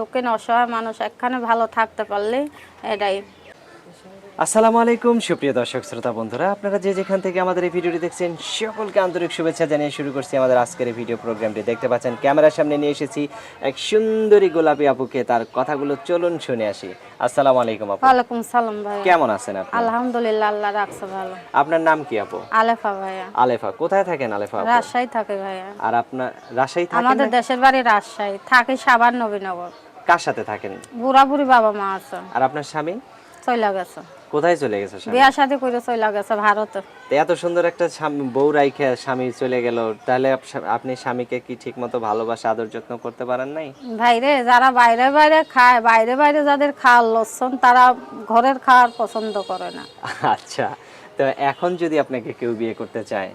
দক্ষিণ অসহায় মানুষ এখানে ভালো থাকতে পারলে এটাই। আসসালামু আলাইকুম সুপ্রিয় দর্শক শ্রোতা বন্ধুরা। আপনারা যে যেখান থেকে আমাদের এই ভিডিওটি দেখছেন সকলকে আন্তরিক শুভেচ্ছা জানিয়ে শুরু করছি আমাদের আজকের এই ভিডিও প্রোগ্রামটি। দেখতে পাচ্ছেন ক্যামেরার সামনে নিয়ে এসেছি এক সুন্দরী গোলাপি আপুকে। তার কথাগুলো চলুন শুনে আসি। আসসালামু আলাইকুম আপু। ওয়ালাইকুম সালাম ভাই কেমন আছেন আপনি? আলহামদুলিল্লাহ আল্লাহ রাখছে ভালো। আপনার নাম কি আপু? আলেফা ভাইয়া। আলেফা। কোথায় থাকেন আলেফা আপু? রাজশাহী থাকে ভাইয়া। আর আপনার রাজশাহী থাকেন আমাদের দেশের বাড়ি রাজশাহী। থাকে সাবান নবীনগর। কার সাথে থাকেন? বুড়া বুড়ি বাবা মা আছে। আর আপনার স্বামী? চলে গেছে। কোথায় চলে গেছে বিয়া শাদি করে চলে গেছে ভারতে। তো এত সুন্দর একটা বউ রাইখে স্বামী চলে গেল তাহলে আপনি স্বামীকে কি ঠিকমতো ভালোবাসা আদর যত্ন করতে পারেন নাই? ভাইরে যারা বাইরে বাইরে খায় বাইরে বাইরে যাদের খাওয়ার লক্ষণ তারা ঘরের খাওয়ার পছন্দ করে না। আচ্ছা তো এখন যদি আপনাকে কেউ বিয়ে করতে চায়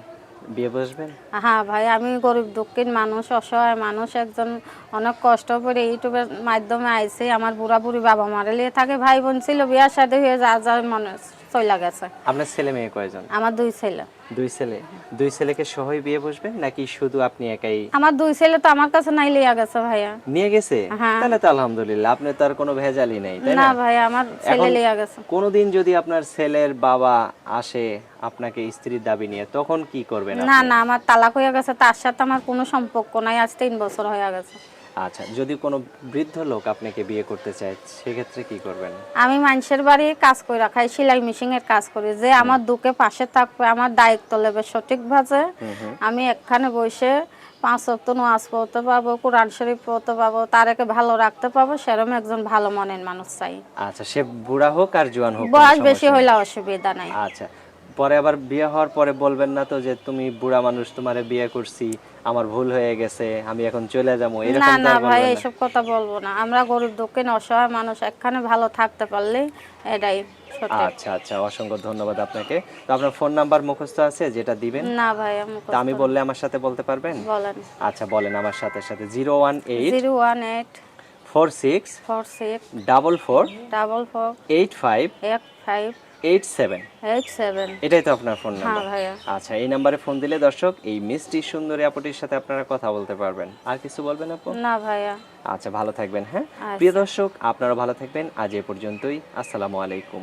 বিয়ে বসবেন? হ্যাঁ ভাই, আমি গরিব দক্ষিণ মানুষ, অসহায় মানুষ, একজন অনেক কষ্ট করে ইউটিউবের মাধ্যমে আইসি। আমার বুড়া বুড়ি বাবা মারা লিয়ে থাকে, ভাই বোন ছিল বিয়ার সাথে হয়ে যা যা মনে চলে গেছে আপনার ছেলে মেয়ে কয়জন? আমার দুই ছেলে। দুই ছেলে। দুই ছেলেকে সহই বিয়ে বসবেন নাকি শুধু আপনি একাই? আমার দুই ছেলে তো আমার কাছে নাই লিয়া গেছে ভাইয়া। নিয়ে গেছে? হ্যাঁ। তাহলে তো আলহামদুলিল্লাহ আপনি তো আর কোনো ভেজালই নেই তাই না না? ভাই আমার ছেলে লিয়া গেছে। কোনোদিন যদি আপনার ছেলের বাবা আসে আপনাকে স্ত্রীর দাবি নিয়ে তখন কি করবেন না না আমার তালাক হয়ে গেছে তার সাথে আমার কোনো সম্পর্ক নাই আজ তিন বছর হয়ে গেছে। আচ্ছা যদি কোনো বৃদ্ধ লোক আপনাকে বিয়ে করতে চায় সেক্ষেত্রে কি করবেন? আমি মানুষের বাড়ি কাজ করে রাখাই সেলাই মেশিন এর কাজ করি। যে আমার দুঃখে পাশে থাকবে আমার দায়িত্ব নেবে সঠিকভাবে আমি এখানে বসে পাঁচ সপ্তাহ নামাজ পড়তে পারব কোরআন শরীফ পড়তে পারব তারাকে ভালো রাখতে পারব সেরকম একজন ভালো মনের মানুষ চাই। আচ্ছা সে বুড়া হোক আর জোয়ান হোক বয়স বেশি হইলে অসুবিধা নাই। আচ্ছা পরে আবার বিয়ে হওয়ার পরে বলবেন না তো যে তুমি বুড়া মানুষ তোমারে বিয়ে করছি আমার ভুল হয়ে গেছে আমি এখন চলে যাব। না না ভাই এইসব কথা বলব না। আমরা গরিব দক্ষিণ অসহায় মানুষ এখানে ভালো থাকতে পারলে এটাই আচ্ছা আচ্ছা অসংখ্য ধন্যবাদ আপনাকে। তো আপনার ফোন নাম্বার মুখস্থ আছে যেটা দিবেন? না ভাই আমি বললে আমার সাথে বলতে পারবেন? বলেন। আচ্ছা বলেন আমার সাথে সাথে zero one eight zero one eight four six four six double four double four eight five এক five eight seven. Eight seven. এটাই তো আপনার ফোন হ্যাঁ নাম্বার আচ্ছা এই নাম্বারে ফোন দিলে দর্শক এই মিষ্টি সুন্দরী আপুটির সাথে আপনারা কথা বলতে পারবেন। আর কিছু বলবেন আপু? না ভাইয়া। আচ্ছা ভালো থাকবেন হ্যাঁ? আচ্ছা। প্রিয় দর্শক আপনারা ভালো থাকবেন। আজ এ পর্যন্তই। আসসালামু আলাইকুম।